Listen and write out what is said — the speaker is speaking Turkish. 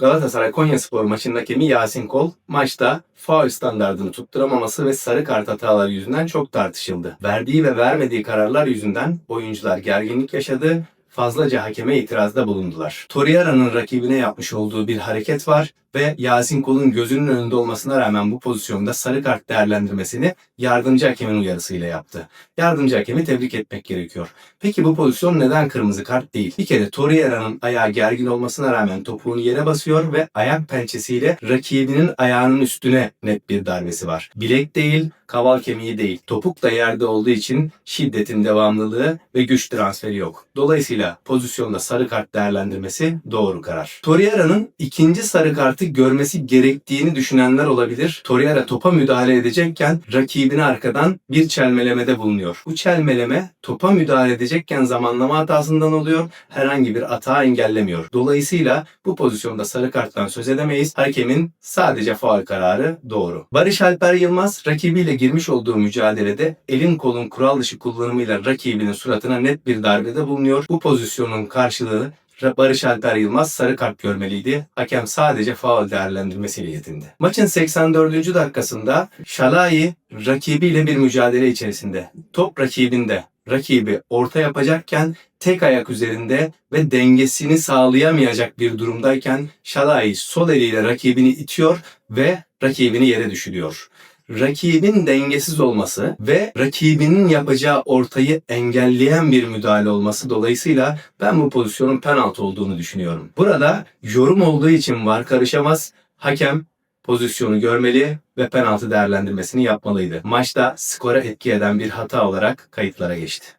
Galatasaray Konyaspor maçının hakemi Yasin Kol maçta faul standartını tutturamaması ve sarı kart hataları yüzünden çok tartışıldı. Verdiği ve vermediği kararlar yüzünden oyuncular gerginlik yaşadı fazlaca hakeme itirazda bulundular. Torreira'nın rakibine yapmış olduğu bir hareket var ve Yasin Kol'un gözünün önünde olmasına rağmen bu pozisyonda sarı kart değerlendirmesini yardımcı hakemin uyarısıyla yaptı. Yardımcı hakemi tebrik etmek gerekiyor. Peki bu pozisyon neden kırmızı kart değil? Bir kere Torreira'nın ayağı gergin olmasına rağmen topuğunu yere basıyor ve ayak pençesiyle rakibinin ayağının üstüne net bir darbesi var. Bilek değil, kaval kemiği değil. Topuk da yerde olduğu için şiddetin devamlılığı ve güç transferi yok. Dolayısıyla pozisyonda sarı kart değerlendirmesi doğru karar. Torreira'nın ikinci sarı kartı görmesi gerektiğini düşünenler olabilir. Torreira topa müdahale edecekken rakibini arkadan bir çelmelemede bulunuyor. Bu çelmeleme topa müdahale edecekken zamanlama hatasından oluyor. Herhangi bir hata engellemiyor. Dolayısıyla bu pozisyonda sarı karttan söz edemeyiz. Hakemin sadece faul kararı doğru. Barış Alper Yılmaz rakibiyle girmiş olduğu mücadelede elin kolun kural dışı kullanımıyla rakibinin suratına net bir darbede bulunuyor. Bu pozisyonun karşılığı Barış Alper Yılmaz sarı kart görmeliydi. Hakem sadece faul değerlendirmesiyle yetindi. Maçın 84. dakikasında Şalai rakibiyle bir mücadele içerisinde. Top rakibinde. Rakibi orta yapacakken tek ayak üzerinde ve dengesini sağlayamayacak bir durumdayken Şalai sol eliyle rakibini itiyor ve rakibini yere düşürüyor rakibin dengesiz olması ve rakibinin yapacağı ortayı engelleyen bir müdahale olması dolayısıyla ben bu pozisyonun penaltı olduğunu düşünüyorum. Burada yorum olduğu için var karışamaz. Hakem pozisyonu görmeli ve penaltı değerlendirmesini yapmalıydı. Maçta skora etki eden bir hata olarak kayıtlara geçti.